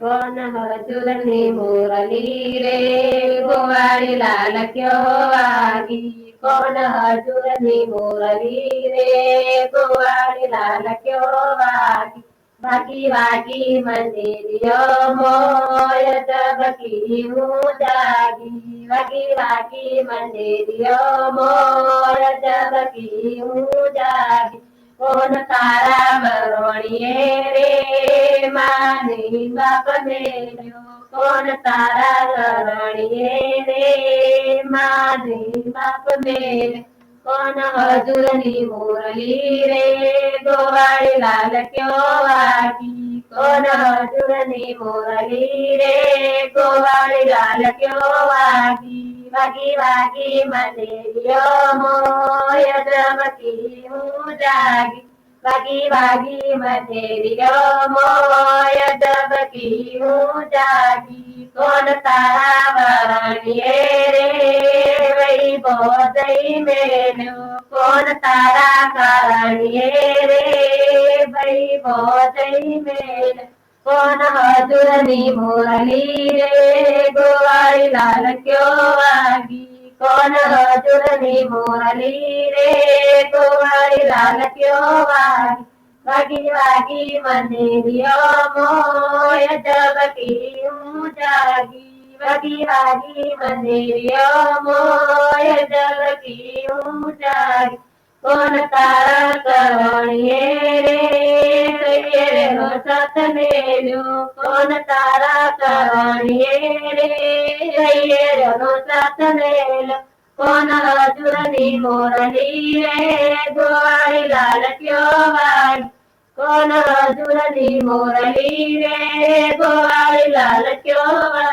ಕೋನ ಹೊರಚುರ ನೀರಲಿ ಗೋವಾಡಿ ಲಾಲ ಕ್ಯೋವಾಗಿ ಕೋನ ಹಜುರ ನೀರಲಿ ಗೋವಾಡಿ ಲಾಲ ಕ್ಯೋವಾಗಿ बाकी बाकी मंदिरियो मोय तब की जागी बाकी बाकी मंदिरियो मोय तब जागी कौन तारा मरोड़िए रे માની બાપ મેલ્યો કોણ તારા કરણીએ રે? માની બાપ મેલ્યો કોણ હજુરની મુરલી રે? ગોવાળી લાલ ક્યો વાગી કોણ હજુરની મુરલી રે? ગોવાળી લાલ ક્યો વાગી વાગી વાગી મંદિરિયો મોય ચમકી હું જાગી. बागी बागी मधेरी मोय दबकी की जागी कौन तारा रे वही बोध मेनू कौन तारा कानिए रे वही बोध मेनू कौन हजुर नी रे गोवाई लाल क्यों आगी कौन हजुर मुरली रे कुमारी लाल क्यों वारी वागी वागी मंदिरियो मोय जब की जागी वागी वागी मंदिरियो मोय जब की जागी कौन तारा करोड़िए रे रे हो सत मेलू कौन तारा करोड़िए रे ನುಸಾತನೇಲ ಕೋನರಾಜುರ ನೀ ಮೋರಹಿಯೇ ದುವಾರಿ ಲಾಲ ಕ್ಯೋವಾಯ್ ಕೋನರಾಜುರ ನೀ ಮೋರಹಿಯೇ ದುವಾರಿ ಲಾಲ ಕ್ಯೋವಾಯ್